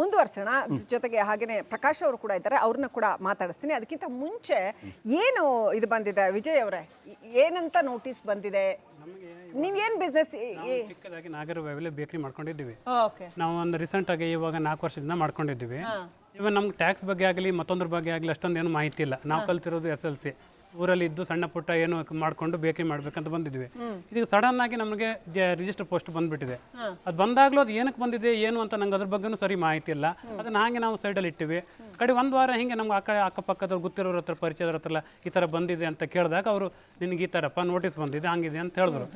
ಮುಂದುವರ್ಸೋಣ. ಜೊತೆಗೆ ಹಾಗೇನೆ ಪ್ರಕಾಶ್ ಅವರು ಕೂಡ ಇದ್ದಾರೆ. ಅವ್ರನ್ನ ಕೂಡ ಮಾತಾಡಿಸ್ತೀನಿ. ಅದಕ್ಕಿಂತ ಮುಂಚೆ ಏನು ಇದು ಬಂದಿದೆ? ವಿಜಯ್ ಅವರೇ ಏನಂತ ನೋಟಿಸ್ ಬಂದಿದೆ? ನೀವೇನ್ ಬಿಸ್ನೆಸ್ ಚಿಕ್ಕದಾಗಿ ನಾಗರಬಾವಿಲಿ ಬೇಕರಿ ಮಾಡ್ಕೊಂಡಿದ್ದೀವಿ. ನಾವು ಒಂದು ರೀಸೆಂಟ್ ಆಗಿ ಇವಾಗ ನಾಲ್ಕು ವರ್ಷದಿಂದ ಮಾಡ್ಕೊಂಡಿದ್ದೀವಿ. ಇವಾಗ ನಮ್ಗೆ ಟ್ಯಾಕ್ಸ್ ಬಗ್ಗೆ ಆಗಲಿ ಮತ್ತೊಂದ್ರ ಬಗ್ಗೆ ಆಗಲಿ ಅಷ್ಟೊಂದು ಏನು ಮಾಹಿತಿ ಇಲ್ಲ. ನಾವು ಕಲ್ತಿರೋದು ಎಸ್ ಎಲ್ ಸಿ ಊರಲ್ಲಿ ಇದ್ದು ಸಣ್ಣ ಪುಟ್ಟ ಏನು ಮಾಡ್ಕೊಂಡು ಬೇಕರಿ ಮಾಡ್ಬೇಕಂತ ಬಂದಿದ್ವಿ. ಇದೀಗ ಸಡನ್ ಆಗಿ ನಮಗೆ ರಿಜಿಸ್ಟರ್ ಪೋಸ್ಟ್ ಬಂದ್ಬಿಟ್ಟಿದೆ. ಅದು ಬಂದಾಗ್ಲೂ ಅದು ಏನಕ್ಕೆ ಬಂದಿದೆ ಏನು ಅಂತ ನಂಗೆ ಅದ್ರ ಬಗ್ಗೆನೂ ಸರಿ ಮಾಹಿತಿ ಇಲ್ಲ ಅದನ್ನ ಹಾಗೆ ನಾವು ಸೈಡಲ್ಲಿ ಇಟ್ಟಿವಿ. ಕಡೆ ಒಂದು ವಾರ ಹಿಂಗೆ ನಮ್ಗೆ ಅಕ್ಕ ಅಕ್ಕಪಕ್ಕದವ್ರು ಗೊತ್ತಿರೋರ ಹತ್ರ ಪರಿಚಯದವ್ರ ಹತ್ರ ಈ ಥರ ಬಂದಿದೆ ಅಂತ ಕೇಳಿದಾಗ ಅವರು ನಿನಗೆ ಈ ಥರಪ್ಪ ನೋಟಿಸ್ ಬಂದಿದೆ ಹಂಗಿದೆ ಅಂತ ಹೇಳಿದ್ರು.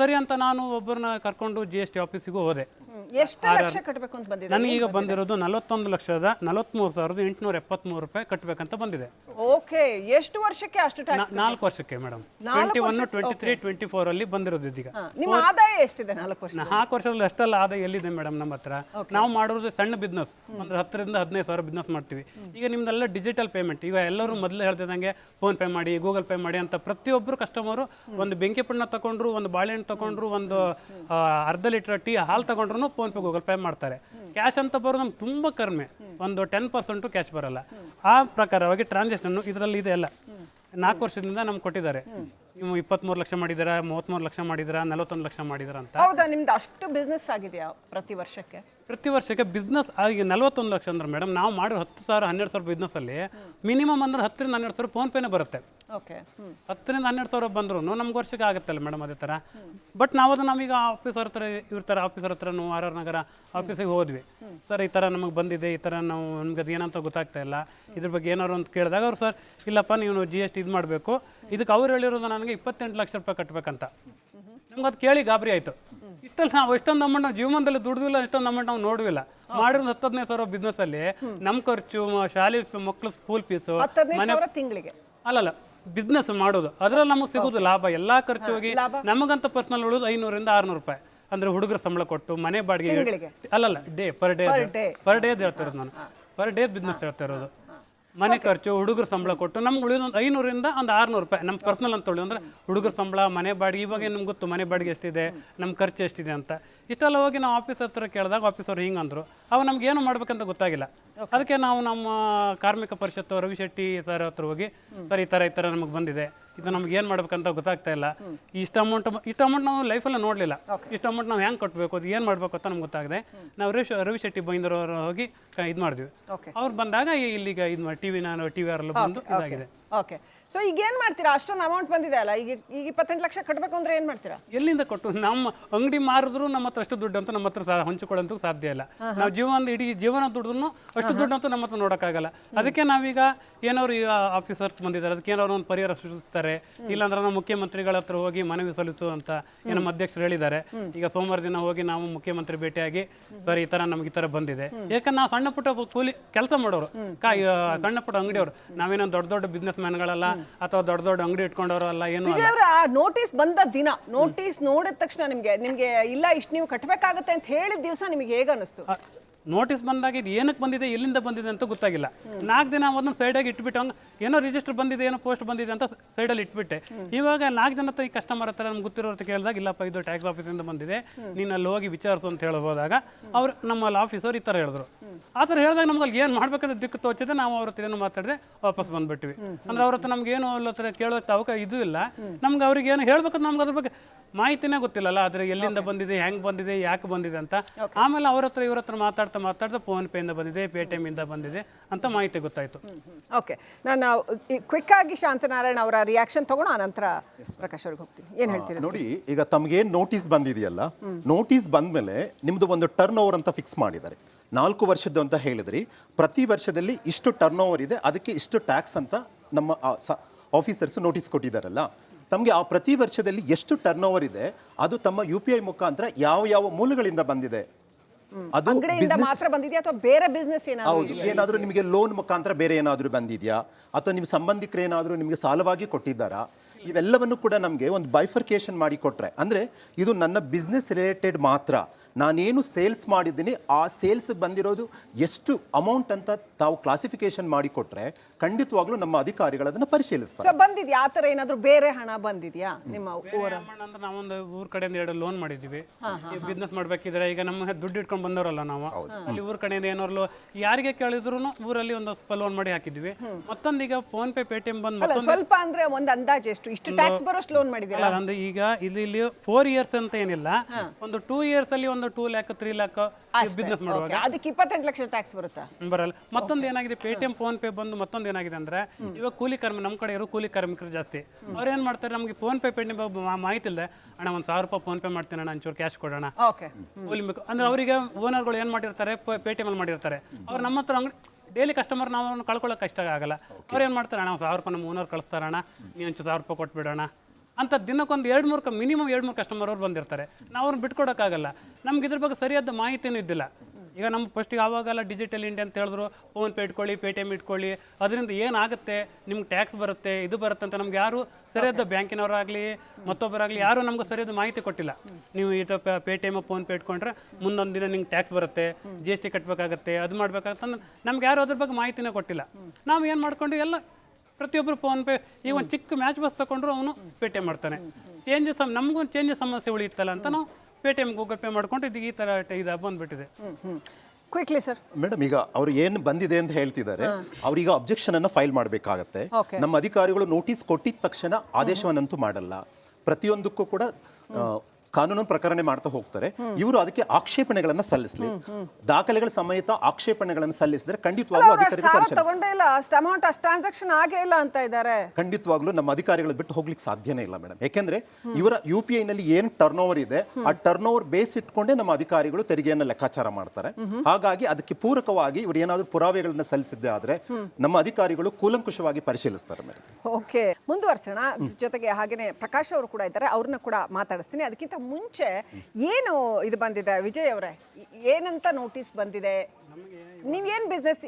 ಸರಿ ಅಂತ ನಾನು ಒಬ್ಬರನ್ನ ಕರ್ಕೊಂಡು ಜಿ ಎಸ್ ಟಿ ಆಫೀಸಿಗೂ ಹೋದೆ. ನನಗೀಗ ಬಂದಿರೋದು ನಲವತ್ತೊಂದು ಲಕ್ಷದ ನಲವತ್ತ್ಮೂರು ಸಾವಿರದ ಎಂಟುನೂರ ಎಪ್ಪತ್ತ್ಮೂರು ರೂಪಾಯಿ ಕಟ್ಟಬೇಕಂತ ಬಂದಿದೆ. ಓಕೆ ಎಷ್ಟು ವರ್ಷಕ್ಕೆ ಅಷ್ಟು ಟ್ಯಾಕ್ಸ್ ನಾಲ್ಕು ವರ್ಷಕ್ಕೆ madam twenty one twenty three twenty four ಅಲ್ಲಿ ಬಂದಿರೋದು ಇದೀಗ. ನಿಮ್ಮ ಆದಾಯ ಎಷ್ಟಿದೆ ನಾಲ್ಕು ವರ್ಷ ನಾಲ್ಕು ವರ್ಷದಲ್ಲಿ ಅಷ್ಟೆಲ್ಲ ಆದಾಯ ಎಲ್ಲಿದೆ ಮೇಡಮ್ ನಮ್ಮ ಹತ್ರ? ನಾವು ಮಾಡೋದು ಸಣ್ಣ ಬಿಸ್ನೆಸ್ ಅಂದ್ರೆ ಹತ್ತರಿಂದ ಹದಿನೈದು ಸಾವಿರ ಬಿಸ್ನೆಸ್ ಮಾಡ್ತೀವಿ. ಈಗ ನಿಮ್ದೆಲ್ಲ ಡಿಜಿಟಲ್ ಪೇಮೆಂಟ್ ಈಗ ಎಲ್ಲರೂ ಮೊದಲು ಹೇಳ್ತಿದ್ದಂಗೆ ಫೋನ್ ಪೇ ಮಾಡಿ ಗೂಗಲ್ ಪೇ ಮಾಡಿ ಅಂತ ಪ್ರತಿಯೊಬ್ಬರು ಕಸ್ಟಮರು ಒಂದು ಬೆಂಕಿ ಪಣ್ಣ ತಗೊಂಡ್ರು ಒಂದು ಬಾಳೆಹಣ್ಣು ತಗೊಂಡ್ರು ಒಂದು ಅರ್ಧ ಲೀಟರ್ ಟೀ ಹಾಲು ತಗೊಂಡ್ರು ಫೋನ್ ಪೇ ಗೂಗಲ್ ಪೇ ಮಾಡ್ತಾರೆ. ಕ್ಯಾಶ್ ಅಂತ ಬರೋದು ನಮ್ಗೆ ತುಂಬ ಕಡಿಮೆ. ಒಂದು ಟೆನ್ ಪರ್ಸೆಂಟು ಕ್ಯಾಶ್ ಬರಲ್ಲ. ಆ ಪ್ರಕಾರವಾಗಿ ಟ್ರಾನ್ಸಾಕ್ಷನ್ ಇದರಲ್ಲಿ ಇದೆ ಎಲ್ಲ ನಾಲ್ಕು ವರ್ಷದಿಂದ ನಮ್ಗೆ ಕೊಟ್ಟಿದ್ದಾರೆ. ನೀವು ಇಪ್ಪತ್ಮೂರು ಲಕ್ಷ ಮಾಡಿದ್ದೀರಾ ಮೂವತ್ತ್ಮೂರು ಲಕ್ಷ ಮಾಡಿದ್ದೀರಾ, ನಲವತ್ತೊಂದು ಲಕ್ಷ ಮಾಡಿದ್ದೀರಾ ಅಂತ. ಹೌದಾ? ನಿಮ್ದು ಅಷ್ಟು ಬಿಸ್ನೆಸ್ ಆಗಿದೆಯಾ ಪ್ರತಿ ವರ್ಷಕ್ಕೆ? ಪ್ರತಿ ವರ್ಷಕ್ಕೆ ಬಿಸ್ನೆಸ್ ಆಗಿ ನಲವತ್ತೊಂದು ಲಕ್ಷ ಅಂದ್ರೆ ಮೇಡಮ್ ನಾವು ಮಾಡಿರೋ ಹತ್ತು ಸಾವಿರ ಹನ್ನೆರಡು ಸಾವಿರ ಬಿಸ್ನೆಸ್ಸಲ್ಲಿ ಮಿನಿಮಮ್ ಅಂದ್ರೆ ಹತ್ತರಿಂದ ಹನ್ನೆರಡು ಸಾವಿರ ಫೋನ್ ಪೇನೇ ಬರುತ್ತೆ. ಹತ್ತರಿಂದ ಹನ್ನೆರಡು ಸಾವಿರ ಬಂದ್ರು ನಮ್ಗೆ ವರ್ಷಕ್ಕೆ ಆಗುತ್ತಲ್ಲ ಮೇಡಮ್ ಅದೇ ಥರ ಬಟ್ ನಾವು ಅದು ನಾವೀಗ ಆಫೀಸರ್ ಹತ್ರ ಇರ್ತಾರೆ ಆಫೀಸರ್ ನಾವು ಆರ್ ಆರ್ ನಗರ ಆಫೀಸಿಗೆ ಹೋದ್ವಿ. ಸರ್ ಈ ಥರ ನಮಗೆ ಬಂದಿದೆ ಈ ಥರ ನಾವು ನಮ್ಗೆ ಅದು ಏನಂತ ಗೊತ್ತಾಗ್ತಾ ಇಲ್ಲ. ಇದ್ರ ಬಗ್ಗೆ ಏನಾರು ಅಂತ ಕೇಳಿದಾಗ ಅವ್ರು ಸರ್ ಇಲ್ಲಪ್ಪ ನೀವು ಜಿ ಎಸ್ ಟಿ ಇದು ಮಾಡಬೇಕು. ಇದಕ್ಕೆ ಅವ್ರು ಹೇಳಿರೋದು ನನಗೆ ಇಪ್ಪತ್ತೆಂಟು ಲಕ್ಷ ರೂಪಾಯಿ ಕಟ್ಟಬೇಕಂತ ನಮ್ಗೆ ಅದು ಕೇಳಿ ಗಾಬರಿ ಆಯಿತು. ಇಷ್ಟಲ್ಲಿ ನಾವು ಎಷ್ಟೊಂದು ನಮ್ಮ ನಾವು ಜೀವನದಲ್ಲಿ ದುಡ್ದಿಲ್ಲ ಎಷ್ಟೊಂದು ಅಮೌಂಟ್ ನಾವು ನೋಡುವಿಲ್ಲ. ಮಾಡಿರೋ ಹತ್ತದನೇ ಸಾವಿರ ಬಿಸ್ನೆಸ್ ಅಲ್ಲಿ ನಮ್ಮ ಖರ್ಚು ಶಾಲೆ ಮಕ್ಕಳು ಸ್ಕೂಲ್ ಫೀಸು ಮನೆ ತಿಂಗಳಿಗೆ. ಅಲ್ಲಲ್ಲ ಬಿಸ್ನೆಸ್ ಮಾಡೋದು. ಅದ್ರಲ್ಲಿ ನಮಗೆ ಸಿಗೋದು ಲಾಭ. ಎಲ್ಲಾ ಖರ್ಚು ಹೋಗಿ ನಮಗಂತ ಪರ್ಸನಲ್ ಉಳಿದು ಐನೂರಿಂದ ಆರ್ನೂರು ರೂಪಾಯಿ. ಅಂದ್ರೆ ಹುಡುಗರ ಸಂಬಳ ಕೊಟ್ಟು ಮನೆ ಬಾಡಿಗೆ? ಅಲ್ಲಲ್ಲ day per day. Per day ಹೇಳ್ತಾ ಇರೋದು ನಾನು. ಪರ್ ಡೇ ಬಿಸ್ನೆಸ್ ಹೇಳ್ತಾ ಇರೋದು. ಮನೆ ಖರ್ಚು ಹುಡುಗರ ಸಂಬಳ ಕೊಟ್ಟು ನಮ್ಗೆ ಉಳಿದ ಒಂದು ಐನೂರಿಂದ ಒಂದು ಆರ್ನೂರು ರೂಪಾಯಿ. ನಮ್ಮ ಪರ್ಸ್ನಲ್ ಅಂತ ಹೇಳಿ ಅಂದ್ರೆ ಹುಡುಗರ ಸಂಬಳ ಮನೆ ಬಾಡಿಗೆ ಇವಾಗ ನಮ್ಗೆ ಗೊತ್ತು? ಮನೆ ಬಾಡಿಗೆ ಎಷ್ಟಿದೆ ನಮ್ಮ ಖರ್ಚು ಎಷ್ಟಿದೆ ಅಂತ. ಇಷ್ಟೆಲ್ಲ ಹೋಗಿ ನಾವು ಆಫೀಸ್ ಹತ್ರ ಕೇಳಿದಾಗ ಆಫೀಸ್ ಅವ್ರು ಹಿಂಗೆ ಅಂದರು ಅವು ನಮ್ಗೆ ಏನು ಮಾಡ್ಬೇಕಂತ ಗೊತ್ತಾಗಿಲ್ಲ. ಅದಕ್ಕೆ ನಾವು ನಮ್ಮ ಕಾರ್ಮಿಕ ಪರಿಷತ್ತು ರವಿಶೆಟ್ಟಿ ಸರ್ ಹತ್ರ ಹೋಗಿ ಸರ್ ಈ ಥರ ಈ ಥರ ನಮಗೆ ಬಂದಿದೆ. ಇದು ನಮ್ಗೆ ಏನು ಮಾಡ್ಬೇಕಂತ ಗೊತ್ತಾಗ್ತಾ ಇಲ್ಲ. ಇಷ್ಟು ಅಮೌಂಟ್ ಇಷ್ಟು ಅಮೌಂಟ್ ನಾವು ಲೈಫಲ್ಲಿ ನೋಡಲಿಲ್ಲ. ಇಷ್ಟು ಅಮೌಂಟ್ ನಾವು ಹೆಂಗೆ ಕಟ್ಟಬೇಕು ಅದು ಏನು ಮಾಡಬೇಕು ಅಂತ ನಮ್ಗೆ ಗೊತ್ತಾಗಿದೆ. ನಾವು ರವಿ ರವಿ ಶೆಟ್ಟಿ ಬೈಂದರವರು ಹೋಗಿ ಇದು ಮಾಡಿದ್ವಿ. ಅವ್ರು ಬಂದಾಗ ಇಲ್ಲಿಗ ಇದು ಮಾಡಿ ಟಿ ವಿ ನಾನು ಟಿ ವಿ ಆರಲ್ಲಿ ಬಂದು ಇದಾಗಿದೆ. ಓಕೆ ಸೊ ಈಗ ಏನ್ ಮಾಡ್ತೀರಾ? ಅಷ್ಟೊಂದು ಅಮೌಂಟ್ ಬಂದಿದೆ ಅಲ್ಲ. ಈಗ ಈಗ ಇಪ್ಪತ್ತೆಂಟು ಲಕ್ಷ ಕಟ್ಟಬೇಕು ಅಂದ್ರೆ ಏನ್ ಮಾಡ್ತೀರಾ? ಎಲ್ಲಿಂದ ಕೊಟ್ಟು ನಮ್ಮ ಅಂಗಡಿ ಮಾರಿದ್ರು ನಮ್ಮ ಹತ್ರ ಅಷ್ಟು ದುಡ್ಡು ಅಂತ ನಮ್ಮ ಹತ್ರ ಹಂಚಿಕೊಳ್ಳಂತೂ ಸಾಧ್ಯ ಇಲ್ಲ. ನಾವು ಜೀವನ ಇಡೀ ಜೀವನ ದುಡ್ದು ಅಷ್ಟು ದುಡ್ಡು ಅಂತೂ ನಮ್ಮ ಹತ್ರ ನೋಡೋಕ್ಕಾಗಲ್ಲ. ಅದಕ್ಕೆ ನಾವೀಗ ಏನಾದ್ರು ಈಗ ಆಫೀಸರ್ಸ್ ಬಂದಿದ್ದಾರೆ. ಅದಕ್ಕೆ ಏನಾದ್ರು ಒಂದು ಪರಿಹಾರ ಸೃಷ್ಟಿಸ್ತಾರೆ. ಇಲ್ಲಾಂದ್ರೆ ನಾವು ಮುಖ್ಯಮಂತ್ರಿಗಳ ಹತ್ರ ಹೋಗಿ ಮನವಿ ಸಲ್ಲಿಸು ಅಂತ ಏನು ನಮ್ಮ ಅಧ್ಯಕ್ಷರು ಹೇಳಿದ್ದಾರೆ. ಈಗ ಸೋಮವಾರ ದಿನ ಹೋಗಿ ನಾವು ಮುಖ್ಯಮಂತ್ರಿ ಭೇಟಿಯಾಗಿ ಸರ್ ಈ ತರ ನಮ್ಗೆ ಈ ತರ ಬಂದಿದೆ. ಯಾಕಂದ್ರೆ ನಾವು ಸಣ್ಣ ಪುಟ್ಟ ಕೂಲಿ ಕೆಲಸ ಮಾಡೋರು. ಕಾ ಸಣ್ಣ ಪುಟ್ಟ ಅಂಗಡಿಯವರು. ನಾವೇನೋ ದೊಡ್ಡ ದೊಡ್ಡ ಬಿಸ್ನೆಸ್ ಮ್ಯಾನ್ಗಳಲ್ಲ ಅಥವಾ ದೊಡ್ಡ ದೊಡ್ಡ ಅಂಗಡಿ ಇಟ್ಕೊಂಡವರು ಅಲ್ಲ ಏನು ಅಲ್ಲ. ವಿಜಯ್ ಅವ್ರ ಆ ನೋಟಿಸ್ ಬಂದ ದಿನ ನೋಟಿಸ್ ನೋಡಿದ ತಕ್ಷಣ ನಿಮ್ಗೆ ನಿಮ್ಗೆ ಇಲ್ಲ ಇಷ್ಟು ನೀವು ಕಟ್ಟಬೇಕಾಗುತ್ತೆ ಅಂತ ಹೇಳಿದ ದಿವಸ ನಿಮಗೆ ಹೇಗ ಅನಿಸ್ತು ನೋಟಿಸ್ ಬಂದಾಗ ಇದು ಏನಕ್ಕೆ ಬಂದಿದೆ, ಎಲ್ಲಿಂದ ಬಂದಿದೆ ಅಂತ ಗೊತ್ತಾಗಿಲ್ಲ. ನಾಲ್ಕು ದಿನ ಒಂದೊಂದು ಸೈಡಾಗಿ ಇಟ್ಬಿಟ್ಟು ಹಂಗೆ ಏನೋ ರಿಜಿಸ್ಟರ್ ಬಂದಿದೆ, ಏನೋ ಪೋಸ್ಟ್ ಬಂದಿದೆ ಅಂತ ಸೈಡಲ್ಲಿ ಇಟ್ಬಿಟ್ಟೆ. ಇವಾಗ ನಾಲ್ಕು ಜನ ಈ ಕಸ್ಟಮರ್ ಹತ್ರ ನಮ್ಗೆ ಗೊತ್ತಿರೋ ಕೇಳಿದಾಗ, ಇಲ್ಲಪ್ಪ, ಇದು ಟ್ಯಾಕ್ಸ್ ಆಫೀಸಿಂದ ಬಂದಿದೆ, ನೀನು ಅಲ್ಲಿ ಹೋಗಿ ವಿಚಾರಿಸು ಅಂತ ಹೇಳ್ಬೋದಾಗ ಅವ್ರು ನಮ್ಮ ಆಫೀಸರ್ ಈ ಥರ ಹೇಳಿದ್ರು. ಆ ಥರ ಹೇಳಿದಾಗ ನಮ್ಗೆ ಅಲ್ಲಿ ಏನು ಮಾಡ್ಬೇಕಂತ ದಿಕ್ಕು ತೋಚಿದೆ, ನಾವು ಅವ್ರ ಹತ್ರ ಏನು ಮಾತಾಡಿದೆ ವಾಪಸ್ ಬಂದ್ಬಿಟ್ವಿ. ಅಂದ್ರೆ ಅವ್ರ ಹತ್ರ ನಮ್ಗೆ ಏನು ಅವ್ರ ಹತ್ರ ಕೇಳೋಕ್ಕೆ ಅವಕಾಶ ಇದು ಇಲ್ಲ. ನಮ್ಗೆ ಅವ್ರಿಗೆ ಏನು ಹೇಳ್ಬೇಕಂತ ನಮ್ಗೆ ಅದ್ರ ಬಗ್ಗೆ ಮಾಹಿತಿನೇ ಗೊತ್ತಿಲ್ಲಲ್ಲ ಆದರೆ ಎಲ್ಲಿಂದ ಬಂದಿದೆ ಹೆಂಗ್ ಬಂದಿದೆ ಯಾಕೆ ಬಂದಿದೆ ಅಂತ. ಆಮೇಲೆ ಅವ್ರ ಹತ್ರ ಇವ್ರ ಹತ್ರ ಮಾತಾಡ್ತಾ ಮಾತಾಡ್ತಾ ಫೋನ್ ಪೇಯಿಂದ ಇಂದ ಬಂದಿದೆ ಪೇ ಟಿ ಎಂ ಇಂದ ಬಂದಿದೆ ಅಂತ ಮಾಹಿತಿ ಗೊತ್ತಾಯ್ತು. ಓಕೆ ನಾನು ಕ್ವಿಕ್ ಆಗಿ ಶಾಂತನಾರಾಯಣ ಅವರ ರಿಯಾಕ್ಷನ್ ತಗೊಂಡು ಆ ನಂತರ ಪ್ರಕಾಶ್ ಅವ್ರಿಗೆ ಹೋಗ್ತೀನಿ. ಏನ್ ಹೇಳ್ತೀರಿ? ನೋಡಿ ಈಗ ತಮಗೇನು ನೋಟಿಸ್ ಬಂದಿದೆಯಲ್ಲ ನೋಟಿಸ್ ಬಂದ್ಮೇಲೆ ನಿಮ್ದು ಒಂದು ಟರ್ನ್ ಓವರ್ ಅಂತ ಫಿಕ್ಸ್ ಮಾಡಿದ್ದಾರೆ. ನಾಲ್ಕು ವರ್ಷದ್ದು ಅಂತ ಹೇಳಿದ್ರಿ. ಪ್ರತಿ ವರ್ಷದಲ್ಲಿ ಇಷ್ಟು ಟರ್ನ್ ಓವರ್ ಇದೆ ಅದಕ್ಕೆ ಇಷ್ಟು ಟ್ಯಾಕ್ಸ್ ಅಂತ ನಮ್ಮ ಆಫೀಸರ್ಸ್ ನೋಟಿಸ್ ಕೊಟ್ಟಿದ್ದಾರಲ್ಲ. ತಮಗೆ ಆ ಪ್ರತಿ ವರ್ಷದಲ್ಲಿ ಎಷ್ಟು ಟರ್ನ್ ಓವರ್ ಇದೆ ಅದು ತಮ್ಮ ಯು ಪಿ ಐ ಮುಖಾಂತರ ಯಾವ ಯಾವ ಮೂಲಗಳಿಂದ ಬಂದಿದೆ? ಅದು ಅಂಗಡಿಯಿಂದ ಮಾತ್ರ ಬಂದಿದೆಯಾ ಅಥವಾ ಬೇರೆ ಬಿಸ್ನೆಸ್ ಏನಾದ್ರು ಹೌದು. ಏನಾದರೂ ನಿಮಗೆ ಲೋನ್ ಮುಖಾಂತರ ಬೇರೆ ಏನಾದರೂ ಬಂದಿದೆಯಾ? ಅಥವಾ ನಿಮ್ಮ ಸಂಬಂಧಿಕರು ಏನಾದರೂ ನಿಮಗೆ ಸಾಲವಾಗಿ ಕೊಟ್ಟಿದ್ದಾರಾ? ಇವೆಲ್ಲವನ್ನು ಕೂಡ ನಮಗೆ ಒಂದು ಬೈಫರ್ಕೇಶನ್ ಮಾಡಿ ಕೊಟ್ಟರೆ ಅಂದ್ರೆ ಇದು ನನ್ನ ಬಿಸ್ನೆಸ್ ರಿಲೇಟೆಡ್ ಮಾತ್ರ. ನಾನೇನು ಸೇಲ್ಸ್ ಮಾಡಿದ್ದೀನಿ ಆ ಸೇಲ್ಸ್ ಬಂದಿರೋದು ಎಷ್ಟು ಅಮೌಂಟ್ ಅಂತ ತಾವು ಕ್ಲಾಸಿಫಿಕೇಶನ್ ಮಾಡಿಕೊಟ್ರೆ ಖಂಡಿತವಾಗ್ಲೂ ನಮ್ಮ ಅಧಿಕಾರಿಗಳು ಅದನ್ನ ಪರಿಶೀಲಿಸ್ತಾರೆ. ಬಂದಿದ್ಯಾ? ಆ ಥರ ಏನಾದರೂ ಬೇರೆ ಹಣ ಬಂದಿದ್ಯಾ ನಿಮ್ಮ ಊರ? ಅಂದ್ರೆ ನಾವೊಂದು ಊರ್ ಕಡೆಯಿಂದ ಎರಡು ಲೋನ್ ಮಾಡಿದ್ವಿ ಬಿಸ್ನೆಸ್ ಮಾಡ್ಬೇಕಿದ್ರೆ ಈಗ ನಮ್ಮ ದುಡ್ಡು ಇಟ್ಕೊಂಡು ಬಂದವರಲ್ಲ ನಾವು. ಅಲ್ಲಿ ಊರ್ ಕಡೆಯಿಂದ ಏನಾದ್ರು ಯಾರಿಗೆ ಕೇಳಿದ್ರು ಊರಲ್ಲಿ ಒಂದು ಸ್ವಲ್ಪ ಲೋನ್ ಮಾಡಿ ಹಾಕಿದ್ವಿ. ಮತ್ತೊಂದು ಈಗ ಫೋನ್ ಪೇ ಪೇಟಿಎಂ ಬಂದ್ ಸ್ವಲ್ಪ ಅಂದ್ರೆ ಒಂದು ಅಂದಾಜು ಎಷ್ಟು? ಇಷ್ಟು ಟ್ಯಾಕ್ಸ್ ಬರೋಷ್ಟು ಲೋನ್ ಮಾಡಿದ್ವಿ ಅಂದ್ರೆ ಈಗ ಇಲ್ಲಿ ಇಲ್ಲಿ ಫೋರ್ ಇಯರ್ಸ್ ಅಂತ ಏನಿಲ್ಲ. ಒಂದು ಟೂ ಇಯರ್ಸ್ ಅಲ್ಲಿ ಒಂದು two lakh three lakh business ಮಾಡುವಾಗ? ಅದಕ್ಕೆ ಇಪ್ಪತ್ತೆಂಟು ಲಕ್ಷ ಟ್ಯಾಕ್ಸ್ ಬರುತ್ತಾ? ಬರಲ್ಲ. ಮತ್ತೊಂದು ಏನಾಗಿದೆ? ಪೇಟಿಎಂ ಫೋನ್ ಪೇ ಬಂದು ಮತ್ತೊಂದು ಏನಾಗಿದೆ ಅಂದ್ರೆ ಇವಾಗ ಕೂಲಿ ಕಾರ್ಮಿಕ ನಮ್ಮ ಕಡೆ ಇರೋ ಕೂಲಿ ಕಾರ್ಮಿಕರು ಜಾಸ್ತಿ. ಅವ್ರು ಏನ್ ಮಾಡ್ತಾರೆ? ನಮಗೆ ಫೋನ್ ಪೇ ಪೇಟಿಎಂ ಮಾಹಿತಿ ಇಲ್ಲದೆ ಅಣ್ಣ ಒಂದು ಸಾವಿರ ರೂಪಾಯಿ ಫೋನ್ ಪೇ ಮಾಡ್ತೀನಿ ಅಣ್ಣ ಒಂಚೂರು ಕ್ಯಾಶ್ ಕೊಡೋಣ. ಓಕೆ ಕೂಲಿ ಅಂದ್ರೆ ಅವರಿಗೆ ಓನರ್ಗಳು ಏನು ಮಾಡಿರ್ತಾರೆ? ಪೇಟಿಎಂ ಅಲ್ಲಿ ಮಾಡಿರ್ತಾರೆ. ಅವ್ರು ನಮ್ಮ ಹತ್ರ ಅಂಗಡಿ ಡೈಲಿ ಕಸ್ಟಮರ್ ನಾವು ಕಳ್ಕೊಳ್ಳೋಕೆ ಕಷ್ಟ ಆಗಲ್ಲ. ಅವ್ರು ಏನು ಮಾಡ್ತಾರೆ? ಅಣ್ಣ ಒಂದು ಸಾವಿರ ರೂಪಾಯಿ ನಮ್ಮ ಓನರ್ ಕಳಿಸ್ತಾರಣ್ಣ. ನೀವು ಒಂಚೂರು ಸಾವಿರ ರೂಪಾಯಿ ಕೊಟ್ಬಿಡೋಣ. ಅಂತ ದಿನಕ್ಕೊಂದು ಎರಡು ಮೂರು ಮಿನಿಮಮ್ ಎರಡು ಮೂರು ಕಸ್ಟಮರ್ ಅವ್ರು ಬಂದಿರ್ತಾರೆ. ನಾವು ಅವ್ರನ್ನ ಬಿಟ್ಕೊಡೋಕ್ಕಾಗಲ್ಲ. ನಮ್ಗೆ ಇದ್ರ ಬಗ್ಗೆ ಸರಿಯಾದ ಮಾಹಿತಿನೂ ಇದ್ದಿಲ್ಲ. ಈಗ ನಮ್ಮ ಫಸ್ಟಿಗೆ ಆವಾಗೆಲ್ಲ ಡಿಜಿಟಲ್ ಇಂಡಿಯಾ ಅಂತ ಹೇಳಿದ್ರು ಫೋನ್ ಪೇ ಇಟ್ಕೊಳ್ಳಿ ಪೇ ಟಿ ಎಂ ಇಟ್ಕೊಳ್ಳಿ ಅದರಿಂದ ಏನಾಗುತ್ತೆ? ನಿಮ್ಗೆ ಟ್ಯಾಕ್ಸ್ ಬರುತ್ತೆ ಇದು ಬರುತ್ತೆ ಅಂತ ನಮ್ಗೆ ಯಾರು ಸರಿಯಾದ ಬ್ಯಾಂಕಿನವರಾಗಲಿ ಮತ್ತೊಬ್ಬರಾಗಲಿ ಯಾರು ನಮ್ಗೆ ಸರಿಯಾದ ಮಾಹಿತಿ ಕೊಟ್ಟಿಲ್ಲ. ನೀವು ಈ Paytm PhonePe ಇಟ್ಕೊಂಡ್ರೆ ಮುಂದೊಂದು ದಿನ ನಿಮ್ಗೆ ಟ್ಯಾಕ್ಸ್ ಬರುತ್ತೆ ಜಿ ಎಸ್ ಟಿ ಕಟ್ಟಬೇಕಾಗತ್ತೆ ಅದು ಮಾಡ್ಬೇಕಾಗತ್ತೆ ನಮ್ಗೆ ಯಾರು ಅದ್ರ ಬಗ್ಗೆ ಮಾಹಿತಿನೇ ಕೊಟ್ಟಿಲ್ಲ. ನಾವು ಏನು ಮಾಡ್ಕೊಂಡು ಎಲ್ಲ ಪ್ರತಿಯೊಬ್ಬರು ಫೋನ್ ಪೇ ಈಗ ಒಂದು ಚಿಕ್ಕ ಮ್ಯಾಚ್ ಬಸ್ ತಗೊಂಡ್ರು ಅವನು ಪೇ ಟಿ ಎಂ ಮಾಡ್ತಾನೆ ಚೇಂಜಸ್ ನಮಗೊಂದು ಚೇಂಜಸ್ ಸಮಸ್ಯೆ ಉಳಿಯುತ್ತಲ್ಲ ಅಂತ ನಾವು Paytm Google Pay ಮಾಡ್ಕೊಂಡು ಇದು ಈ ಥರ ಇದು ಬಂದ್ಬಿಟ್ಟಿದೆ. ಕ್ವಿಕ್ಲಿ ಸರ್ ಮೇಡಮ್ ಈಗ ಅವ್ರು ಏನು ಬಂದಿದೆ ಅಂತ ಹೇಳ್ತಿದ್ದಾರೆ ಅವ್ರೀಗ ಅಬ್ಜೆಕ್ಷನ್ ಅನ್ನು ಫೈಲ್ ಮಾಡಬೇಕಾಗತ್ತೆ. ನಮ್ಮ ಅಧಿಕಾರಿಗಳು ನೋಟಿಸ್ ಕೊಟ್ಟಿದ ತಕ್ಷಣ ಆದೇಶವನ್ನಂತೂ ಮಾಡಲ್ಲ. ಪ್ರತಿಯೊಂದಕ್ಕೂ ಕೂಡ ಕಾನೂನು ಪ್ರಕರಣೆ ಮಾಡ್ತಾ ಹೋಗ್ತಾರೆ. ಇವರು ಅದಕ್ಕೆ ಆಕ್ಷೇಪಣೆಗಳನ್ನ ಸಲ್ಲಿಸಲಿ. ದಾಖಲೆಗಳ ಸಮೇತ ಆಕ್ಷೇಪಣೆಗಳನ್ನು ಸಲ್ಲಿಸಿದ್ರೆ ಖಂಡಿತವಾಗ್ಲೂ ಅಧಿಕಾರಿಗಳು ಸಾಲ ತಗೊಂಡೇ ಇಲ್ಲ. ಅಷ್ಟು ಅಮೌಂಟ್ ಟ್ರಾನ್ಸಾಕ್ಷನ್ ಆಗೇ ಇಲ್ಲ ಅಂತ ಇದ್ದಾರೆ ಖಂಡಿತವಾಗ್ಲೂ ನಮ್ಮ ಅಧಿಕಾರಿಗಳು ಬಿಟ್ಟು ಹೋಗ್ಲಿಕ್ಕೆ ಸಾಧ್ಯನೇ ಇಲ್ಲ ಮೇಡಮ್ ಯಾಕೆಂದ್ರೆ ಇವರ ಯು ಪಿ ಐ ನಲ್ಲಿ ಏನ್ ಟರ್ನ್ ಓವರ್ ಇದೆ ಆ ಟರ್ನ್ ಓವರ್ ಬೇಸ್ ಇಟ್ಕೊಂಡೇ ನಮ್ಮ ಅಧಿಕಾರಿಗಳು ತೆರಿಗೆಯನ್ನ ಲೆಕ್ಕಾಚಾರ ಮಾಡ್ತಾರೆ. ಹಾಗಾಗಿ ಅದಕ್ಕೆ ಪೂರಕವಾಗಿ ಇವರು ಏನಾದರೂ ಪುರಾವೆಗಳನ್ನ ಸಲ್ಲಿಸಿದ್ದೆ ಆದ್ರೆ ನಮ್ಮ ಅಧಿಕಾರಿಗಳು ಕೂಲಂಕುಷವಾಗಿ ಪರಿಶೀಲಿಸ್ತಾರೆ ಮೇಡಮ್ ಓಕೆ ಮುಂದುವರ್ಸೋಣ. ಜೊತೆಗೆ ಹಾಗೇನೆ ಪ್ರಕಾಶ್ ಅವರು ಕೂಡ ಇದ್ದಾರೆ. ಅವ್ರನ್ನ ಕೂಡ ಮಾತಾಡಿಸ್ತೀನಿ. ಅದಕ್ಕಿಂತ ಮುಂಚೆ ಏನು ಇದು ಬಂದಿದೆ? ವಿಜಯ್ ಅವರೇ ಏನಂತ ನೋಟಿಸ್ ಬಂದಿದೆ? ನೀವೇನ್ ಬಿಸ್ನೆಸ್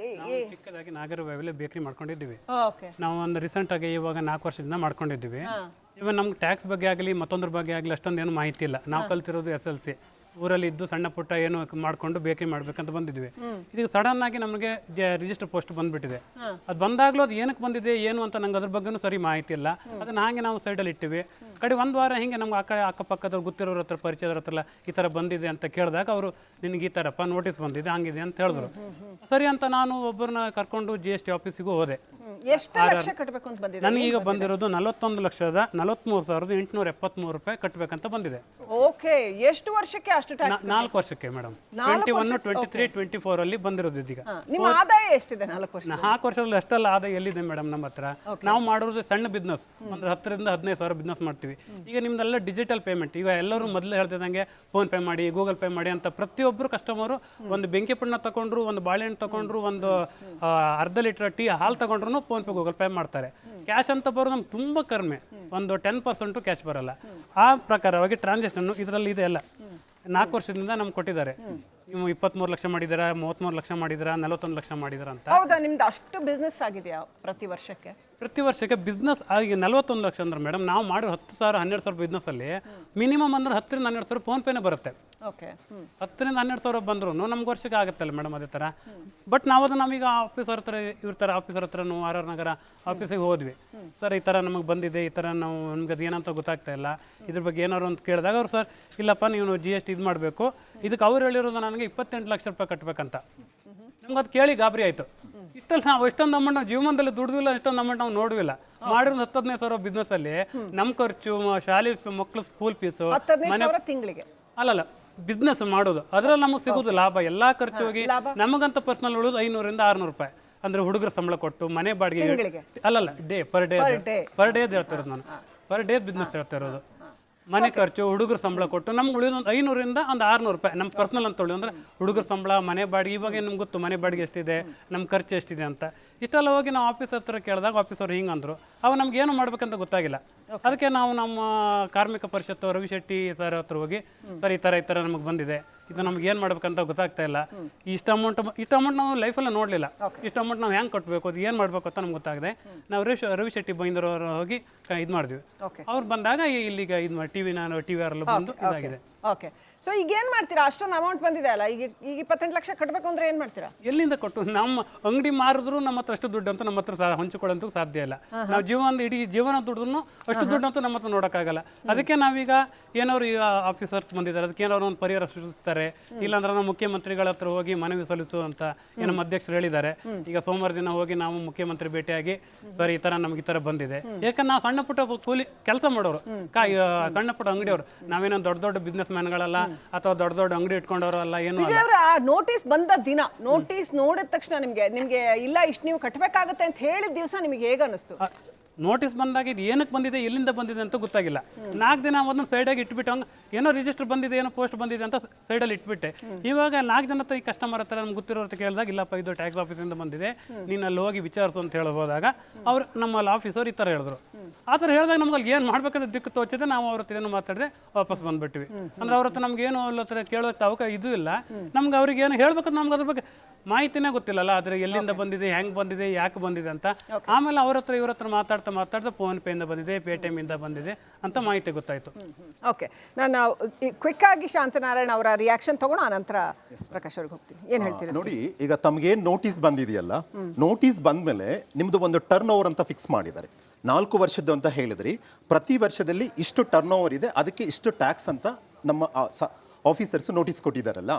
ಚಿಕ್ಕದಾಗಿ ನಾಗರಬಾವಿಲಿ ಬೇಕರಿ ಮಾಡ್ಕೊಂಡಿದ್ದೀವಿ. ಓಕೆ ನಾವು ಒಂದು ರೀಸೆಂಟ್ ಆಗಿ ಇವಾಗ ನಾಲ್ಕು ವರ್ಷದಿಂದ ಮಾಡ್ಕೊಂಡಿದ್ದೀವಿ. ಇವಾಗ ನಮ್ಗೆ ಟ್ಯಾಕ್ಸ್ ಬಗ್ಗೆ ಆಗಲಿ ಮತ್ತೊಂದ್ರ ಬಗ್ಗೆ ಆಗಲಿ ಅಷ್ಟೊಂದು ಏನು ಮಾಹಿತಿ ಇಲ್ಲ. ನಾವು ಕಲ್ತಿರೋದು ಎಸ್ ಎಲ್ ಸಿ ಊರಲ್ಲಿ ಇದ್ದು ಸಣ್ಣ ಪುಟ್ಟ ಏನು ಮಾಡಿಕೊಂಡು ಬೇಕರಿ ಮಾಡ್ಬೇಕಂತ ಬಂದಿದ್ವಿ. ಇದೀಗ ಸಡನ್ ಆಗಿ ನಮಗೆ ರಿಜಿಸ್ಟರ್ ಪೋಸ್ಟ್ ಬಂದ್ಬಿಟ್ಟಿದೆ. ಅದು ಬಂದಾಗಲೂ ಅದು ಏನಕ್ಕೆ ಬಂದಿದೆ ಏನು ಅಂತ ನಂಗೆ ಅದ್ರ ಬಗ್ಗೆನೂ ಸರಿ ಮಾಹಿತಿ ಇಲ್ಲ ಅದನ್ನ ಹಾಗೆ ನಾವು ಸೈಡಲ್ಲಿ ಇಟ್ಟಿವಿ. ಕಡೆ ಒಂದು ವಾರ ಹಿಂಗೆ ನಮ್ಗೆ ಅಕ್ಕ ಅಕ್ಕಪಕ್ಕದವ್ರು ಗೊತ್ತಿರೋರ ಹತ್ರ ಪರಿಚಯದವ್ರ ಹತ್ರ ಈ ಥರ ಬಂದಿದೆ ಅಂತ ಕೇಳಿದಾಗ ಅವರು ನಿನಗೆ ಈ ಥರಪ್ಪ ನೋಟಿಸ್ ಬಂದಿದೆ ಹಂಗಿದೆ ಅಂತ ಹೇಳಿದ್ರು. ಸರಿ ಅಂತ ನಾನು ಒಬ್ಬರನ್ನ ಕರ್ಕೊಂಡು ಜಿ ಎಸ್ ಟಿ ಆಫೀಸಿಗೂ ಹೋದೆ. ನನಗೀಗ ಬಂದಿರೋದು ನಲವತ್ತೊಂದು ಲಕ್ಷದ ನಲವತ್ತ್ಮೂರು ಸಾವಿರದ ಎಂಟುನೂರ ಎಪ್ಪತ್ತ್ಮೂರು ರೂಪಾಯಿ ಕಟ್ಟಬೇಕಂತ ಬಂದಿದೆ. ಓಕೆ ಎಷ್ಟು ವರ್ಷಕ್ಕೆ ಅಷ್ಟು ಟ್ಯಾಕ್ಸ್ ನಾಲ್ಕು ವರ್ಷಕ್ಕೆ madam twenty one twenty three twenty four ಅಲ್ಲಿ ಬಂದಿರೋದು ಇದೀಗ. ನಿಮ್ಮ ಆದಾಯ ಎಷ್ಟಿದೆ ನಾಲ್ಕು ವರ್ಷ ನಾಲ್ಕು ವರ್ಷದಲ್ಲಿ ಅಷ್ಟೆಲ್ಲ ಆದಾಯ ಎಲ್ಲಿದೆ ಮೇಡಮ್ ನಮ್ಮ ಹತ್ರ? ನಾವು ಮಾಡೋದು ಸಣ್ಣ ಬಿಸ್ನೆಸ್ ಅಂದ್ರೆ ಹತ್ತರಿಂದ ಹದಿನೈದು ಸಾವಿರ ಬಿಸ್ನೆಸ್ ಮಾಡ್ತೀವಿ. ಈಗ ನಿಮ್ದೆಲ್ಲ ಡಿಜಿಟಲ್ ಪೇಮೆಂಟ್ ಈಗ ಎಲ್ಲರೂ ಮೊದಲು ಹೇಳ್ತಿದ್ದಂಗೆ ಫೋನ್ ಪೇ ಮಾಡಿ ಗೂಗಲ್ ಪೇ ಮಾಡಿ ಅಂತ ಪ್ರತಿಯೊಬ್ಬರು ಕಸ್ಟಮರು ಒಂದು ಬೆಂಕಿ ಪಣ್ಣ ತಗೊಂಡ್ರು ಒಂದು ಬಾಳೆಹಣ್ಣು ತಗೊಂಡ್ರು ಒಂದು ಅರ್ಧ ಲೀಟರ್ ಟೀ ಹಾಲು ತಗೊಂಡ್ರು ಫೋನ್ ಪೇ ಗೂಗಲ್ ಪೇ ಮಾಡ್ತಾರೆ. ಕ್ಯಾಶ್ ಅಂತ ಬರೋದು ನಮ್ಗೆ ತುಂಬ ಕಡಿಮೆ. ಒಂದು ಟೆನ್ ಪರ್ಸೆಂಟು ಕ್ಯಾಶ್ ಬರಲ್ಲ. ಆ ಪ್ರಕಾರವಾಗಿ ಟ್ರಾನ್ಸಾಕ್ಷನ್ ಇದರಲ್ಲಿ ಇದೆ ಎಲ್ಲ ನಾಲ್ಕು ವರ್ಷದಿಂದ ನಮ್ಗೆ ಕೊಟ್ಟಿದ್ದಾರೆ. ನೀವು ಇಪ್ಪತ್ಮೂರು ಲಕ್ಷ ಮಾಡಿದ್ದೀರಾ ಮೂವತ್ತ್ಮೂರು ಲಕ್ಷ ಮಾಡಿದ್ದೀರಾ, ನಲವತ್ತೊಂದು ಲಕ್ಷ ಮಾಡಿದ್ದೀರಾ ಅಂತ. ಹೌದಾ? ನಿಮ್ದು ಅಷ್ಟು ಬಿಸ್ನೆಸ್ ಆಗಿದೆಯಾ ಪ್ರತಿ ವರ್ಷಕ್ಕೆ? ಪ್ರತಿ ವರ್ಷಕ್ಕೆ ಬಿಸ್ನೆಸ್ ಆಗಿ ನಲ್ವತ್ತೊಂದು ಲಕ್ಷ ಅಂದ್ರೆ ಮೇಡಮ್ ನಾವು ಮಾಡಿರೋ ಹತ್ತು ಸಾವಿರ ಹನ್ನೆರಡು ಸಾವಿರ ಬಿಸ್ನೆಸ್ಸಲ್ಲಿ ಮಿನಿಮಮ್ ಅಂದ್ರೆ ಹತ್ತರಿಂದ ಹನ್ನೆರಡು ಸಾವಿರ ಫೋನ್ ಪೇನೇ ಬರುತ್ತೆ. ಹತ್ತರಿಂದ ಹನ್ನೆರಡು ಸಾವಿರ ಬಂದ್ರು ನಮ್ಗೆ ವರ್ಷಕ್ಕೆ ಆಗುತ್ತಲ್ಲ ಮೇಡಮ್ ಅದೇ ಥರ ಬಟ್ ನಾವು ಅದು ನಾವೀಗ ಆಫೀಸರ್ ಹತ್ರ ಇರ್ತಾರೆ ಆಫೀಸರ್ ನಾವು ಆರ್ ಆರ್ ನಗರ ಆಫೀಸಿಗೆ ಹೋದ್ವಿ. ಸರ್ ಈ ಥರ ನಮಗೆ ಬಂದಿದೆ ಈ ಥರ ನಾವು ನಮ್ಗೆ ಅದು ಏನಂತ ಗೊತ್ತಾಗ್ತಾ ಇಲ್ಲ. ಇದ್ರ ಬಗ್ಗೆ ಏನಾರು ಅಂತ ಕೇಳಿದಾಗ ಅವ್ರು ಸರ್ ಇಲ್ಲಪ್ಪ ನೀವು ಜಿ ಎಸ್ ಟಿ ಇದು ಮಾಡಬೇಕು. ಇದಕ್ಕೆ ಅವ್ರು ಹೇಳಿರೋದು ನನಗೆ ಇಪ್ಪತ್ತೆಂಟು ಲಕ್ಷ ರೂಪಾಯಿ ಕಟ್ಟಬೇಕಂತ ನಮ್ಗೆ ಅದು ಕೇಳಿ ಗಾಬರಿ ಆಯಿತು. ಇಷ್ಟಲ್ಲಿ ನಾವು ಎಷ್ಟೊಂದು ಅಮೌಂಟ್ ನಾವು ಜೀವನದಲ್ಲಿ ದುಡ್ದಿಲ್ಲ ಎಷ್ಟೊಂದು ಅಮೌಂಟ್ ನಾವು ನೋಡಿಲ್ಲ ಮಾಡಿರೋ ಹತ್ತದನೇ ಸಾವಿರ ಬಿಸ್ನೆಸ್ ಅಲ್ಲಿ ನಮ್ಮ ಖರ್ಚು ಶಾಲೆ ಮಕ್ಕಳು ಸ್ಕೂಲ್ ಫೀಸು ಮನೆ ತಿಂಗಳಿಗೆ. ಅಲ್ಲಲ್ಲ ಬಿಸ್ನೆಸ್ ಮಾಡೋದು. ಅದ್ರಲ್ಲಿ ನಮಗೆ ಸಿಗೋದು ಲಾಭ. ಎಲ್ಲಾ ಖರ್ಚು ಹೋಗಿ ನಮಗಂತ ಪರ್ಸನಲ್ ಉಳಿದು ಐನೂರಿಂದ ಆರ್ನೂರು ರೂಪಾಯಿ. ಅಂದ್ರೆ ಹುಡುಗರ ಸಂಬಳ ಕೊಟ್ಟು ಮನೆ ಬಾಡಿಗೆ? ಅಲ್ಲಲ್ಲ day per day. Per day ಹೇಳ್ತಾ ಇರೋದು ನಾನು. ಪರ್ ಡೇ ಬಿಸ್ನೆಸ್ ಹೇಳ್ತಾ ಇರೋದು. ಮನೆ ಖರ್ಚು ಹುಡುಗರ ಸಂಬಳ ಕೊಟ್ಟು ನಮ್ಗೆ ಉಳಿದ ಒಂದು ಐನೂರಿಂದ ಒಂದು ಆರ್ನೂರು ರೂಪಾಯಿ. ನಮ್ಮ ಪರ್ಸ್ನಲ್ ಅಂತ ಹೇಳಿ ಅಂದ್ರೆ ಹುಡುಗರ ಸಂಬಳ ಮನೆ ಬಾಡಿಗೆ ಇವಾಗ ನಮ್ಗೆ ಗೊತ್ತು? ಮನೆ ಬಾಡಿಗೆ ಎಷ್ಟಿದೆ? ನಮ್ಮ ಖರ್ಚು ಎಷ್ಟಿದೆ ಅಂತ. ಇಷ್ಟೆಲ್ಲ ಹೋಗಿ ನಾವು ಆಫೀಸ್ ಹತ್ರ ಕೇಳಿದಾಗ ಆಫೀಸ್ ಅವ್ರು ಹಿಂಗೆ ಅಂದರು ಅವಾಗ ನಮ್ಗೆ ಏನು ಮಾಡ್ಬೇಕಂತ ಗೊತ್ತಾಗಿಲ್ಲ. ಅದಕ್ಕೆ ನಾವು ನಮ್ಮ ಕಾರ್ಮಿಕ ಪರಿಷತ್ತು ರವಿಶೆಟ್ಟಿ ಸರ್ ಹತ್ರ ಹೋಗಿ ಸರ್ ಈ ಥರ ಈ ಥರ ನಮಗೆ ಬಂದಿದೆ. ಇದು ನಮ್ಗೆ ಏನು ಮಾಡ್ಬೇಕಂತ ಗೊತ್ತಾಗ್ತಾ ಇಲ್ಲ. ಇಷ್ಟು ಅಮೌಂಟ್ ಇಷ್ಟು ಅಮೌಂಟ್ ನಾವು ಲೈಫಲ್ಲಿ ನೋಡಲಿಲ್ಲ. ಇಷ್ಟು ಅಮೌಂಟ್ ನಾವು ಹೆಂಗೆ ಕಟ್ಟಬೇಕು ಅದು ಏನು ಮಾಡಬೇಕು ಅಂತ ನಮ್ಗೆ ಗೊತ್ತಾಗಿದೆ. ನಾವು ರವಿ ರವಿ ಶೆಟ್ಟಿ ಬೈಂದರವರು ಹೋಗಿ ಇದು ಮಾಡಿದ್ವಿ. ಅವ್ರು ಬಂದಾಗ ಇಲ್ಲಿಗೆ ಇಲ್ಲಿಗ ಇದು ಮಾಡಿ ಟಿ ವಿ ನಾನು ಟಿ ವಿ ಆರಲ್ಲಿ ಬಂದು ಇದಾಗಿದೆ. ಓಕೆ ಸೊ ಈಗ ಏನ್ ಮಾಡ್ತೀರಾ? ಅಷ್ಟೊಂದು ಅಮೌಂಟ್ ಬಂದಿದೆ ಅಲ್ಲ. ಈಗ ಈಗ ಇಪ್ಪತ್ತೆಂಟು ಲಕ್ಷ ಕಟ್ಬೇಕು ಅಂದ್ರೆ ಏನ್ ಮಾಡ್ತೀರಾ? ಎಲ್ಲಿಂದ ಕೊಟ್ಟು? ನಮ್ಮ ಅಂಗಡಿ ಮಾರಿದ್ರು ನಮ್ಮ ಹತ್ರ ಅಷ್ಟು ದುಡ್ಡು ಅಂತ ನಮ್ಮ ಹತ್ರ ಹಂಚಿಕೊಳ್ಳಂತೂ ಸಾಧ್ಯ ಇಲ್ಲ. ನಾವು ಜೀವನ ಇಡೀ ಜೀವನ ದುಡ್ದು ಅಷ್ಟು ದುಡ್ಡು ಅಂತೂ ನಮ್ಮ ಹತ್ರ ನೋಡೋಕ್ಕಾಗಲ್ಲ. ಅದಕ್ಕೆ ನಾವೀಗ ಏನಾದ್ರು ಈಗ ಆಫೀಸರ್ಸ್ ಬಂದಿದ್ದಾರೆ. ಅದಕ್ಕೆ ಏನಾದ್ರು ಒಂದು ಪರಿಹಾರ ಸೃಷ್ಟಿಸ್ತಾರೆ. ಇಲ್ಲಾಂದ್ರೆ ನಾವು ಮುಖ್ಯಮಂತ್ರಿಗಳ ಹತ್ರ ಹೋಗಿ ಮನವಿ ಸಲ್ಲಿಸು ಅಂತ ಏನು ನಮ್ಮ ಅಧ್ಯಕ್ಷರು ಹೇಳಿದ್ದಾರೆ. ಈಗ ಸೋಮವಾರ ದಿನ ಹೋಗಿ ನಾವು ಮುಖ್ಯಮಂತ್ರಿ ಭೇಟಿಯಾಗಿ ಸರ್ ಈ ತರ ನಮ್ಗೆ ಈ ತರ ಬಂದಿದೆ. ಯಾಕಂದ್ರೆ ನಾವು ಸಣ್ಣ ಪುಟ್ಟ ಕೂಲಿ ಕೆಲಸ ಮಾಡೋರು. ಕಾ ಸಣ್ಣ ಪುಟ್ಟ ಅಂಗಡಿಯವರು. ನಾವೇನೋ ದೊಡ್ಡ ದೊಡ್ಡ ಬಿಸ್ನೆಸ್ ಮ್ಯಾನ್ಗಳಲ್ಲ ಅಥವಾ ದೊಡ್ಡ ದೊಡ್ಡ ಅಂಗಡಿ ಇಟ್ಕೊಂಡವರು ಅಲ್ಲ ಏನು ಅಲ್ಲ. ವಿಜಯ್ ಅವ್ರ ಆ ನೋಟಿಸ್ ಬಂದ ದಿನ ನೋಟಿಸ್ ನೋಡಿದ ತಕ್ಷಣ ನಿಮ್ಗೆ ನಿಮ್ಗೆ ಇಲ್ಲ ಇಷ್ಟು ನೀವು ಕಟ್ಟಬೇಕಾಗುತ್ತೆ ಅಂತ ಹೇಳಿದ ದಿವಸ ನಿಮಗೆ ಹೇಗ ಅನಿಸ್ತು ನೋಟಿಸ್ ಬಂದಾಗ ಇದು ಏನಕ್ಕೆ ಬಂದಿದೆ, ಎಲ್ಲಿಂದ ಬಂದಿದೆ ಅಂತ ಗೊತ್ತಾಗಿಲ್ಲ. ನಾಲ್ಕು ದಿನ ಒಂದೊಂದು ಸೈಡಾಗಿ ಇಟ್ಬಿಟ್ಟು ಹಂಗೆ ಏನೋ ರಿಜಿಸ್ಟರ್ ಬಂದಿದೆ, ಏನೋ ಪೋಸ್ಟ್ ಬಂದಿದೆ ಅಂತ ಸೈಡಲ್ಲಿ ಇಟ್ಬಿಟ್ಟೆ. ಇವಾಗ ನಾಲ್ಕು ಜನ ಹತ್ರ ಈ ಕಸ್ಟಮರ್ ಹತ್ರ ನಮ್ಗೆ ಗೊತ್ತಿರೋ ಕೇಳಿದಾಗ, ಇಲ್ಲಪ್ಪ, ಇದು ಟ್ಯಾಕ್ಸ್ ಆಫೀಸಿಂದ ಬಂದಿದೆ, ನೀನು ಅಲ್ಲಿ ಹೋಗಿ ವಿಚಾರಿಸು ಅಂತ ಹೇಳ್ಬೋದಾಗ ಅವ್ರು ನಮ್ಮ ಆಫೀಸರ್ ಈ ಥರ ಹೇಳಿದ್ರು. ಆ ಥರ ಹೇಳಿದಾಗ ನಮ್ಗೆ ಅಲ್ಲಿ ಏನು ಮಾಡ್ಬೇಕಂತ ದಿಕ್ಕು ತೋಚಿದೆ, ನಾವು ಅವ್ರ ಹತ್ರ ಏನು ಮಾತಾಡಿದೆ ವಾಪಸ್ ಬಂದ್ಬಿಟ್ವಿ. ಅಂದ್ರೆ ಅವ್ರ ಹತ್ರ ನಮ್ಗೆ ಏನು ಅವ್ರ ಹತ್ರ ಕೇಳೋಕ್ಕೆ ಅವಕಾಶ ಇದು ಇಲ್ಲ. ನಮ್ಗೆ ಅವ್ರಿಗೆ ಏನು ಹೇಳ್ಬೇಕಂತ ನಮ್ಗೆ ಅದ್ರ ಬಗ್ಗೆ ಮಾಹಿತಿನೇ ಗೊತ್ತಿಲ್ಲಲ್ಲ ಆದರೆ ಎಲ್ಲಿಂದ ಬಂದಿದೆ ಹೆಂಗ್ ಬಂದಿದೆ ಯಾಕೆ ಬಂದಿದೆ ಅಂತ. ಆಮೇಲೆ ಅವ್ರ ಹತ್ರ ಇವ್ರ ಹತ್ರ ಮಾತಾಡ್ತಾ ಮಾತಾಡ್ತಾ ಫೋನ್ ಪೇಯಿಂದ ಇಂದ ಬಂದಿದೆ ಪೇ ಟಿ ಎಂ ಇಂದ ಬಂದಿದೆ ಅಂತ ಮಾಹಿತಿ ಗೊತ್ತಾಯ್ತು. ಓಕೆ ನಾನು ಕ್ವಿಕ್ ಆಗಿ ಶಾಂತನಾರಾಯಣ ಅವರ ರಿಯಾಕ್ಷನ್ ತಗೊಂಡು ಆ ನಂತರ ಪ್ರಕಾಶ್ ಅವ್ರಿಗೆ ಹೋಗ್ತೀನಿ. ಏನ್ ಹೇಳ್ತೀರಾ? ನೋಡಿ ಈಗ ತಮ್ಗೇನ್ ನೋಟಿಸ್ ಬಂದಿದೆಯಲ್ಲ ನೋಟಿಸ್ ಬಂದ್ಮೇಲೆ ನಿಮ್ದು ಒಂದು ಟರ್ನ್ ಓವರ್ ಅಂತ ಫಿಕ್ಸ್ ಮಾಡಿದ್ದಾರೆ. ನಾಲ್ಕು ವರ್ಷದ್ದು ಅಂತ ಹೇಳಿದ್ರಿ. ಪ್ರತಿ ವರ್ಷದಲ್ಲಿ ಇಷ್ಟು ಟರ್ನ್ ಓವರ್ ಇದೆ ಅದಕ್ಕೆ ಇಷ್ಟು ಟ್ಯಾಕ್ಸ್ ಅಂತ ನಮ್ಮ ಆಫೀಸರ್ಸ್ ನೋಟಿಸ್ ಕೊಟ್ಟಿದ್ದಾರಲ್ಲ.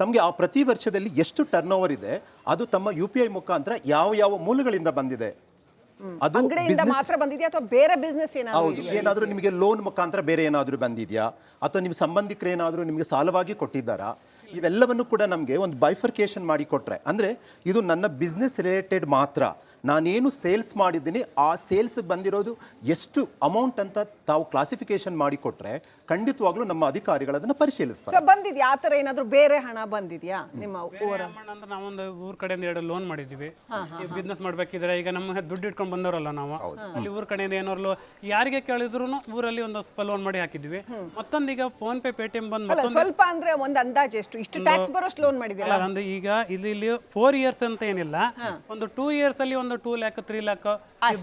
ತಮಗೆ ಆ ಪ್ರತಿ ವರ್ಷದಲ್ಲಿ ಎಷ್ಟು ಟರ್ನ್ ಓವರ್ ಇದೆ ಅದು ತಮ್ಮ ಯು ಪಿ ಐ ಮುಖಾಂತರ ಯಾವ ಯಾವ ಮೂಲಗಳಿಂದ ಬಂದಿದೆ? ಅದು ಅಂಗಡಿಯಿಂದ ಮಾತ್ರ ಬಂದಿದೆಯಾ ಅಥವಾ ಬೇರೆ ಬಿಸ್ನೆಸ್ ಏನಾದ್ರು ಹೌದು. ಏನಾದರೂ ನಿಮಗೆ ಲೋನ್ ಮುಖಾಂತರ ಬೇರೆ ಏನಾದರೂ ಬಂದಿದೆಯಾ? ಅಥವಾ ನಿಮ್ಮ ಸಂಬಂಧಿಕರು ಏನಾದರೂ ನಿಮಗೆ ಸಾಲವಾಗಿ ಕೊಟ್ಟಿದ್ದಾರಾ? ಇವೆಲ್ಲವನ್ನು ಕೂಡ ನಮಗೆ ಒಂದು ಬೈಫರ್ಕೇಶನ್ ಮಾಡಿ ಕೊಟ್ಟರೆ ಅಂದ್ರೆ ಇದು ನನ್ನ ಬಿಸ್ನೆಸ್ ರಿಲೇಟೆಡ್ ಮಾತ್ರ. ನಾನೇನು ಸೇಲ್ಸ್ ಮಾಡಿದ್ದೀನಿ ಆ ಸೇಲ್ಸ್ ಬಂದಿರೋದು ಎಷ್ಟು ಅಮೌಂಟ್ ಅಂತ ತಾವು ಕ್ಲಾಸಿಫಿಕೇಶನ್ ಮಾಡಿಕೊಟ್ರೆ ಖಂಡಿತವಾಗ್ಲೂ ನಮ್ಮ ಅಧಿಕಾರಿಗಳು ಅದನ್ನ ಪರಿಶೀಲಿಸ್ತಾರೆ. ಬಂದಿದ್ಯಾ? ಆ ಥರ ಏನಾದ್ರು ಬೇರೆ ಹಣ ಬಂದಿದ್ಯಾ ನಿಮ್ಮ ಊರ ಅಂದ್ರೆ ನಾವೊಂದು ಊರ್ ಕಡೆಯಿಂದ ಎರಡು ಲೋನ್ ಮಾಡಿದ್ವಿ ಬಿಸ್ನೆಸ್ ಮಾಡ್ಬೇಕಿದ್ರೆ ಈಗ ನಮ್ಮ ದುಡ್ಡು ಇಟ್ಕೊಂಡು ಬಂದವರಲ್ಲ ನಾವು. ಅಲ್ಲಿ ಊರ್ ಕಡೆಯಿಂದ ಏನಾದ್ರು ಯಾರಿಗೆ ಕೇಳಿದ್ರು ಊರಲ್ಲಿ ಒಂದು ಸ್ವಲ್ಪ ಲೋನ್ ಮಾಡಿ ಹಾಕಿದ್ವಿ ಮತ್ತೊಂದು ಈಗ ಫೋನ್ ಪೇ ಪೇಟಿಎಂ ಬಂದ್ ಅಲ್ಲ ಸ್ವಲ್ಪ ಅಂದ್ರೆ ಒಂದ್ ಅಂದಾಜು ಎಷ್ಟು? ಇಷ್ಟು ಟ್ಯಾಕ್ಸ್ ಬರೋಷ್ಟು ಲೋನ್ ಮಾಡಿದ್ದೀರಾ? ಅಲ್ಲ ಅಂದ್ರೆ ಈಗ ಇಲ್ಲಿ ಇಲ್ಲಿ ಫೋರ್ ಇಯರ್ಸ್ ಅಂತ ಏನಿಲ್ಲ. ಒಂದು ಟೂ ಇಯರ್ಸ್ ಅಲ್ಲಿ ಒಂದು two lakh three lakh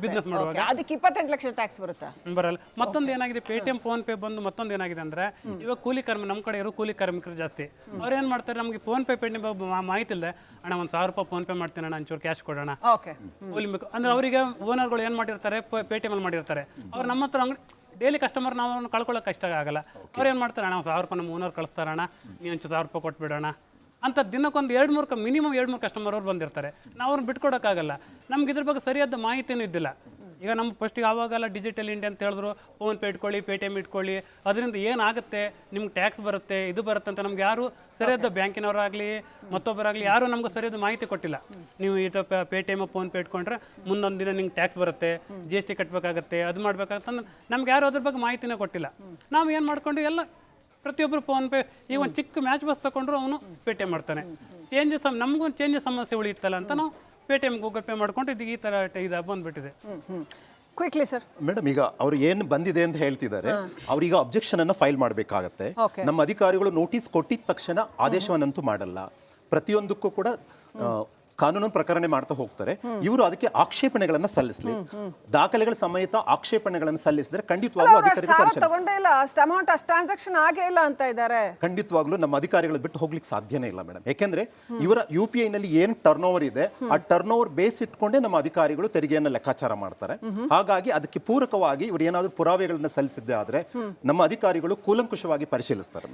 business ಮಾಡುವಾಗ? ಅದಕ್ಕೆ ಇಪ್ಪತ್ತೆಂಟು ಲಕ್ಷ ಟ್ಯಾಕ್ಸ್ ಬರುತ್ತಾ? ಬರಲ್ಲ. ಮತ್ತೊಂದು ಏನಾಗಿದೆ? ಪೇಟಿಎಂ ಫೋನ್ ಪೇ ಬಂದು ಮತ್ತೊಂದು ಏನಾಗಿದೆ ಅಂದ್ರೆ ಇವಾಗ ಕೂಲಿ ಕಾರ್ಮಿಕ ನಮ್ಮ ಕಡೆ ಇರೋ ಕೂಲಿ ಕಾರ್ಮಿಕರು ಜಾಸ್ತಿ. ಅವ್ರು ಏನ್ ಮಾಡ್ತಾರೆ? ನಮಗೆ ಫೋನ್ ಪೇ ಪೇಟಿಎಂ ಮಾಹಿತಿ ಇಲ್ಲದೆ ಅಣ್ಣ ಒಂದು ಸಾವಿರ ರೂಪಾಯಿ ಫೋನ್ ಪೇ ಮಾಡ್ತೀನಿ ಅಣ್ಣ ಒಂಚೂರು ಕ್ಯಾಶ್ ಕೊಡೋಣ. ಓಕೆ ಕೂಲಿ ಅಂದ್ರೆ ಅವರಿಗೆ ಓನರ್ಗಳು ಏನು ಮಾಡಿರ್ತಾರೆ? ಪೇಟಿಎಂ ಅಲ್ಲಿ ಮಾಡಿರ್ತಾರೆ. ಅವ್ರು ನಮ್ಮ ಹತ್ರ ಅಂಗಡಿ ಡೈಲಿ ಕಸ್ಟಮರ್ ನಾವು ಕಳ್ಕೊಳ್ಳೋಕೆ ಕಷ್ಟ ಆಗಲ್ಲ. ಅವ್ರು ಏನು ಮಾಡ್ತಾರೆ? ಅಣ್ಣ ಒಂದು ಸಾವಿರ ರೂಪಾಯಿ ನಮ್ಮ ಓನರ್ ಕಳಿಸ್ತಾರಣ್ಣ. ನೀವು ಒಂಚೂರು ಸಾವಿರ ರೂಪಾಯಿ ಕೊಟ್ಬಿಡೋಣ. ಅಂತ ದಿನಕ್ಕೊಂದು ಎರಡು ಮೂರು ಮಿನಿಮಮ್ ಎರಡು ಮೂರು ಕಸ್ಟಮರ್ ಅವ್ರು ಬಂದಿರ್ತಾರೆ. ನಾವು ಅವ್ರನ್ನ ಬಿಟ್ಕೊಡೋಕ್ಕಾಗಲ್ಲ. ನಮ್ಗೆ ಇದ್ರ ಬಗ್ಗೆ ಸರಿಯಾದ ಮಾಹಿತಿನೂ ಇದ್ದಿಲ್ಲ. ಈಗ ನಮ್ಮ ಫಸ್ಟಿಗೆ ಆವಾಗೆಲ್ಲ ಡಿಜಿಟಲ್ ಇಂಡಿಯಾ ಅಂತ ಹೇಳಿದ್ರು ಫೋನ್ ಪೇ ಇಟ್ಕೊಳ್ಳಿ ಪೇ ಟಿ ಎಂ ಇಟ್ಕೊಳ್ಳಿ ಅದರಿಂದ ಏನಾಗುತ್ತೆ ನಿಮ್ಗೆ ಟ್ಯಾಕ್ಸ್ ಬರುತ್ತೆ ಇದು ಬರುತ್ತೆ ಅಂತ ನಮ್ಗೆ ಯಾರು ಸರಿಯಾದ ಬ್ಯಾಂಕಿನವರಾಗಲಿ ಮತ್ತೊಬ್ಬರಾಗಲಿ ಯಾರು ನಮ್ಗೆ ಸರಿಯಾದ ಮಾಹಿತಿ ಕೊಟ್ಟಿಲ್ಲ. ನೀವು ಈ Paytm PhonePe ಇಟ್ಕೊಂಡ್ರೆ ಮುಂದೊಂದು ದಿನ ನಿಮ್ಗೆ ಟ್ಯಾಕ್ಸ್ ಬರುತ್ತೆ ಜಿ ಎಸ್ ಟಿ ಕಟ್ಟಬೇಕಾಗತ್ತೆ ಅದು ಮಾಡ್ಬೇಕಾಗತ್ತೆ ನಮ್ಗೆ ಯಾರು ಅದ್ರ ಬಗ್ಗೆ ಮಾಹಿತಿನೇ ಕೊಟ್ಟಿಲ್ಲ. ನಾವು ಏನು ಮಾಡ್ಕೊಂಡು ಎಲ್ಲ ಪ್ರತಿಯೊಬ್ಬರು ಫೋನ್ ಪೇ ಈಗ ಒಂದು ಚಿಕ್ಕ ಮ್ಯಾಚ್ ಬಸ್ ತಗೊಂಡ್ರು ಅವನು ಪೇ ಟಿ ಎಂ ಮಾಡ್ತಾನೆ ಚೇಂಜಸ್ ನಮಗೊಂದು ಚೇಂಜಸ್ ಸಮಸ್ಯೆ ಉಳಿಯುತ್ತಲ್ಲ ಅಂತ ನಾವು Paytm Google Pay ಮಾಡ್ಕೊಂಡು ಇದು ಈ ಥರ ಇದು ಬಂದ್ಬಿಟ್ಟಿದೆ. ಕ್ವಿಕ್ಲಿ ಸರ್ ಮೇಡಮ್ ಈಗ ಅವ್ರು ಏನು ಬಂದಿದೆ ಅಂತ ಹೇಳ್ತಿದ್ದಾರೆ ಅವ್ರೀಗ ಅಬ್ಜೆಕ್ಷನ್ ಅನ್ನು ಫೈಲ್ ಮಾಡಬೇಕಾಗತ್ತೆ. ನಮ್ಮ ಅಧಿಕಾರಿಗಳು ನೋಟಿಸ್ ಕೊಟ್ಟಿದ ತಕ್ಷಣ ಆದೇಶವನ್ನಂತೂ ಮಾಡಲ್ಲ. ಪ್ರತಿಯೊಂದಕ್ಕೂ ಕೂಡ ಕಾನೂನು ಪ್ರಕರಣೆ ಮಾಡ್ತಾ ಹೋಗ್ತಾರೆ. ಇವರು ಅದಕ್ಕೆ ಆಕ್ಷೇಪಣೆಗಳನ್ನ ಸಲ್ಲಿಸಲಿ. ದಾಖಲೆಗಳ ಸಮೇತ ಆಕ್ಷೇಪಣೆಗಳನ್ನು ಸಲ್ಲಿಸಿದ್ರೆ ಖಂಡಿತವಾಗ್ಲೂ ಅಧಿಕಾರಿಗಳು ಖಂಡಿತವಾಗ್ಲೂ ನಮ್ಮ ಅಧಿಕಾರಿಗಳು ಬಿಟ್ಟು ಹೋಗ್ಲಿಕ್ಕೆ ಸಾಧ್ಯನೇ ಇಲ್ಲ ಮೇಡಮ್ ಯಾಕೆಂದ್ರೆ ಇವರ ಯು ಪಿ ಐ ನಲ್ಲಿ ಏನ್ ಟರ್ನ್ ಓವರ್ ಇದೆ ಆ ಟರ್ನ್ ಓವರ್ ಬೇಸ್ ಇಟ್ಕೊಂಡೇ ನಮ್ಮ ಅಧಿಕಾರಿಗಳು ತೆರಿಗೆಯನ್ನ ಲೆಕ್ಕಾಚಾರ ಮಾಡ್ತಾರೆ. ಹಾಗಾಗಿ ಅದಕ್ಕೆ ಪೂರಕವಾಗಿ ಇವರು ಏನಾದ್ರೂ ಪುರಾವೆಗಳನ್ನ ಸಲ್ಲಿಸಿದ್ದೆ ಆದ್ರೆ ನಮ್ಮ ಅಧಿಕಾರಿಗಳು ಕೂಲಂಕುಷವಾಗಿ ಪರಿಶೀಲಿಸ್ತಾರೆ